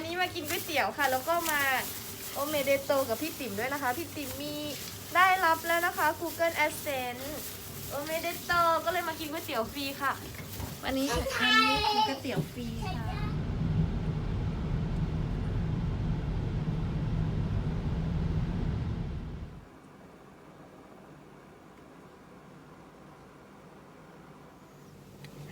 วันนี้มากินก๋วยเตี๋ยวค่ะ แล้วก็มาโอเมเดโตกับพี่ติ๋มด้วยนะคะ พี่ติ๋มมีได้รับแล้วนะคะ Google Adsense โอเมเดโตก็เลยมากินก๋วยเตี๋ยวฟรีค่ะ วันนี้วันนี้กินก๋วยเตี๋ยวฟรีค่ะ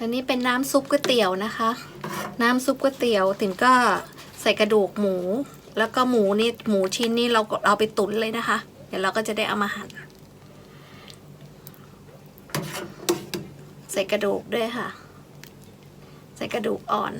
อันนี้เป็นน้ำซุปก๋วยเตี๋ยวนะคะ น้ำซุปก๋วยเตี๋ยวติ๋มก็ ใส่กระดูกหมู แล้วก็หมูนี่หมูชิ้นนี่เราก็เอาไปตุ๋นเลยนะคะ เดี๋ยวเราก็จะได้เอามาหั่นใส่กระดูกด้วยค่ะ ใส่กระดูกอ่อน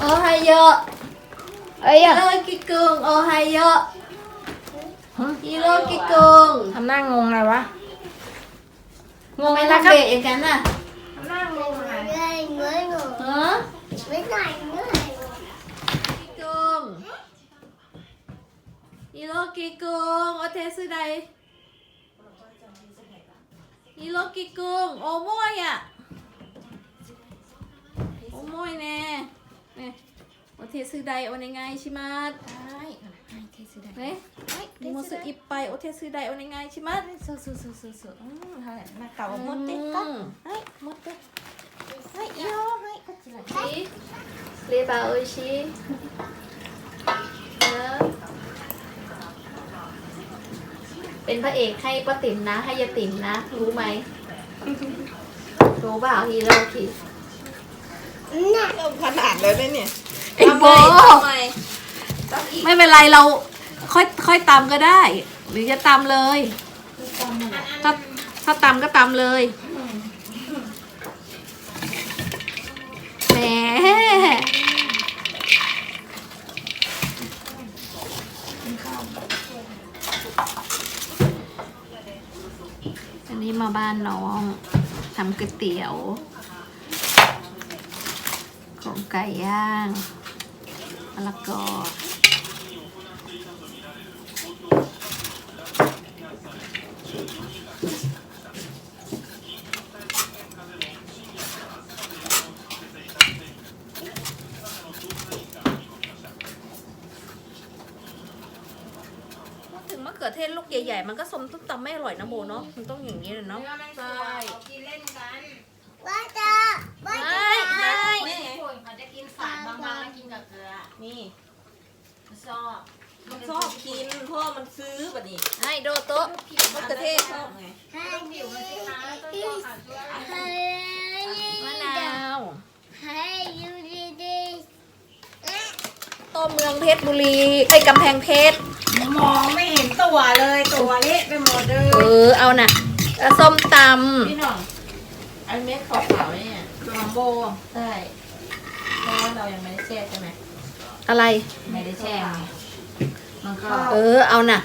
โอไฮโยเอ้ยฮิโรกิกุงโอไฮโยฮิโรกิกุงทำหน้างงอะไรวะ งงไม่อะไรรักครับเบะอย่างนั้นน่ะทำหน้างงอะไรฮะกิกุงฮิโรกิกุงโอเทสึได เทสึไดโอเนไงชิมัส はいはい手伝い ねはいもうすいっぱいお手伝いお願いします。そうそうそうそうそううんはい中を持ってっかうんはい持ってはいいいよはいこちらにレバー美味しい。เป็นพระเอกให้ป้าติ๋มนะ ให้ยายติ๋มนะ รู้ไหม รู้เปล่าฮีโร่คิ ขนาดเลยเนี่ย ไอ้โบไม่เป็นไรเราค่อยค่อยตำก็ได้ หรือจะตำเลย ถ้าถ้าตำก็ตำเลยแหมอันนี้มาบ้านน้องทำก๋วยเตี๋ยว ของไก่ย่าง มะละกอพูดถึงมะเขือเทศลูกใหญ่ๆ มันก็สมตุ้มตำไม่อร่อยนะโบเนาะ มันต้องอย่างนี้เลยเนาะ ใช่ กินเล่นกัน ไม่ไม่แม่เขาจะกินฝาดบางๆแล้วกินกับเกลือนี่ชอบมันชอบกินเพราะว่ามันซื้อแบบนี้ให้โดโต๊ะมะเขือเทศชอบไงมะนาวต้มเมืองเพชรบุรีไอ้ยกำแพงเพชรมองไม่เห็นตัวเลยตัวเละไปหมดเลเอยอเอาน่ะแล้วส้มตพี่หน้อง ไอ้เม็ดขาวๆเนี่ยของโบใช่เพราะว่าเรายังไม่ได้แช่ใช่ไหมำอะไร ไม่ได้แช่ไงมันก็เออ เอาน่ะ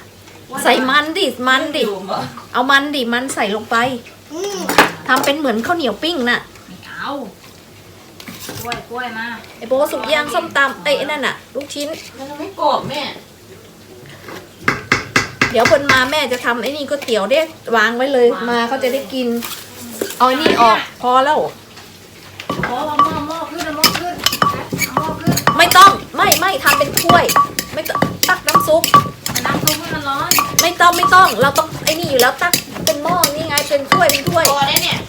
ใส่มันดิ มันดิ อยู่เหรอเอามันดิ มันใส่ลงไปทำเป็นเหมือนข้าวเหนียวปิ้งน่ะ ไม่เอากล้วยกล้วยมาไอ้โบสุกย่างส้มตำไอ้ยไอ้นั่นน่ะ ลูกชิ้น มันไม่กรอบแม่เดี๋ยวคนมาแม่จะทำไอ้นี่ก๋วยเตี๋ยวเด้วางไว้เลย มาเขาจะได้กิน เอาไอ้นี่ออกพอแล้วหม้อหม้อหม้อขึ้นหม้อขึ้นเอาหม้อขึ้นไม่ต้องไม่ไม่ทำเป็นถ้วย ไม่ต้องตักน้ำซุป เอาน้ำซุปให้มันร้อนไม่ต้องไม่ต้อง เราต้องไอ้นี่อยู่แล้วตักเป็นหม้อนี่ไงเป็นถ้วยเป็นถ้วย พอได้เนี่ย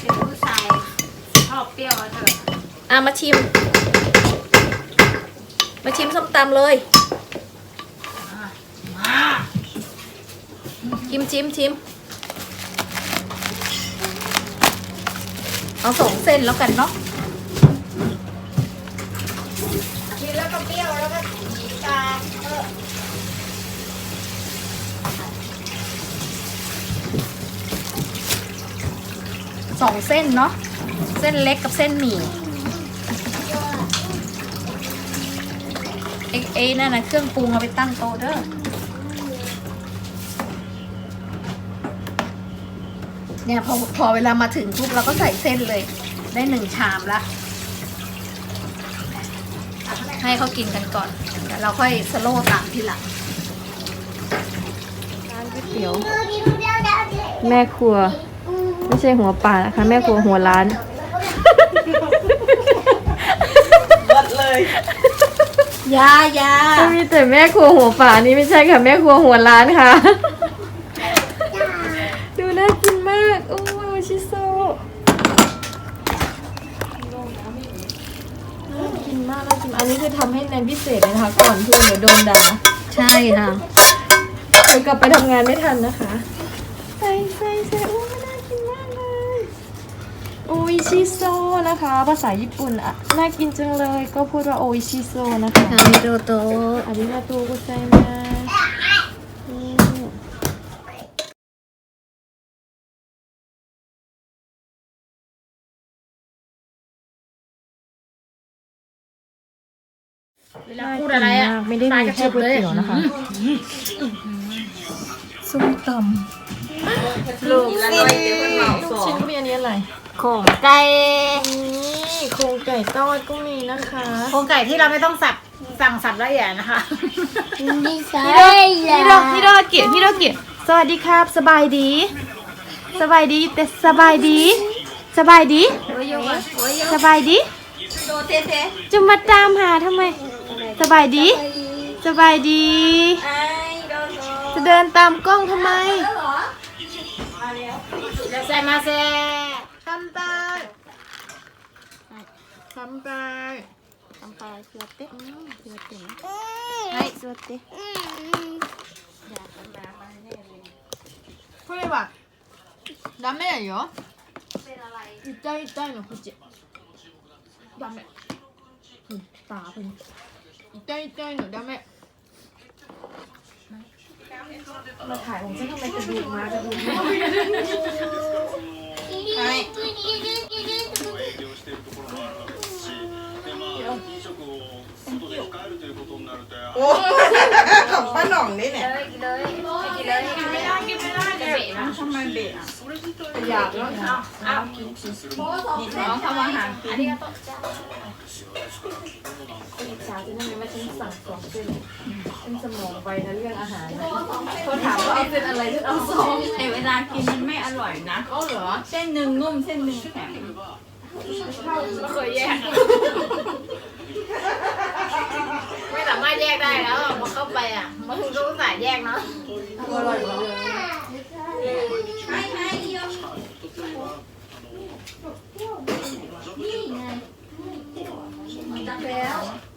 เป็นผู้ชายชอบเปรี้ยวอะเธออะมาชิมมาชิมส้ม ตำเลยชิมชิมชิมเอาสองเส้นแล้วกันเนาะกินแล้วก็เปรี้ยวแล้วก็สีตาเออสองเส้นเนาะเส้นเล็กกับเส้นหมี่ อ้เอ้นั่นนะเครื่องปรุงเอาไปตั้งโต๊ะเด้อเนี่ยพอพอเวลามาถึงปุ๊บเราก็ใส่เส้นเลย ได้หนึ่งชามละให้เขากินกันก่อนเดี๋ยวเราค่อยสโลว์ตามทีหลังร้านก๋วยเตี๋ยว แม่ครัว ไม่ใช่หัวป่านะคะแม่ครัวหัวร้าน หมดเลย ยายามีแต่แม่ครัวหัวป่านี่ไม่ใช่ค่ะแม่ครัวหัวร้านค่ะ ดูน่ากินมากโอ้ยโอชิโซน่ากินมากน่ากินมากอันนี้คือทำให้แนนพิเศษเลยนะคะ ก่อนเพื่อนเดี๋ยวโดนด่าใช่ค่ะ เดี๋ยวกลับไปทำงานไม่ทันนะคะ โอิชิโซนะคะ ภาษาญี่ปุ่นอะน่ากินจังเลย ก็พูดว่าโอิชิโซนะคะอาริโตโตอาริโตโกไซมาเวลาพูดอะไรอะไม่ได้มีแค่ก๋วยเตี๋ยวนะคะส้มตำลูกแล้วก็เดี๋ยวมันเหมาสองชิ้นก็มีอันนี้อะไร โครงไก่นี่โครงไก่ทอดก็มีนะคะโครงไก่ที่เราไม่ต้องสับสั่งสับละเอียดนะคะนี่ใช่พี่โดพี่โดเกียรติพี่โดเกียรติสวัสดีครับ สบายดี สบายดีแต่สบายดี สบายดีโอ้ยโยก่อนโอ้ยโยสบายดีโดเทเทจะมาตามหาทำไม สบายดี สบายดีไอ้โดโดจะเดินตามกล้องทำไมแล้วเหรอมำไปทำไปทำไปสวัสดีสวัสดีはい座ってこれはダメだよ痛い痛いの口ダメうんตาเป็น痛い痛いのダメมาถ่ายของฉันทำไมกระดูกมากระดูกมา ไอ้ 営業しているところもあるわけですし、でまあ飲食を外で控えるということになるとやはり ของป้าหน่องนี่เนี่ย กินเลยกินเลยกินเลย ทำไมเบะอ่ะ อยากแล้วค่ะนี่น้องทำอาหารกินอิจฉาจะนั่นเลยว่าฉันสั่งสองเส้นฉันสมองไปนะเรื่องอาหารนะเขาถามว่าเอาเส้นอะไรฉันเอาสองไอเวลากินมันไม่อร่อยนะเอาเหรอเส้นหนึ่งนุ่มเส้นหนึ่งแข็งไม่เคยแยก ไม่สามารถแยกได้แล้วพอเข้าไปอะมันถึงต้องสายแยกเนาะอร่อยหมดเลย ไอ้ไอ้โย นี่ไง จับ แล้วあ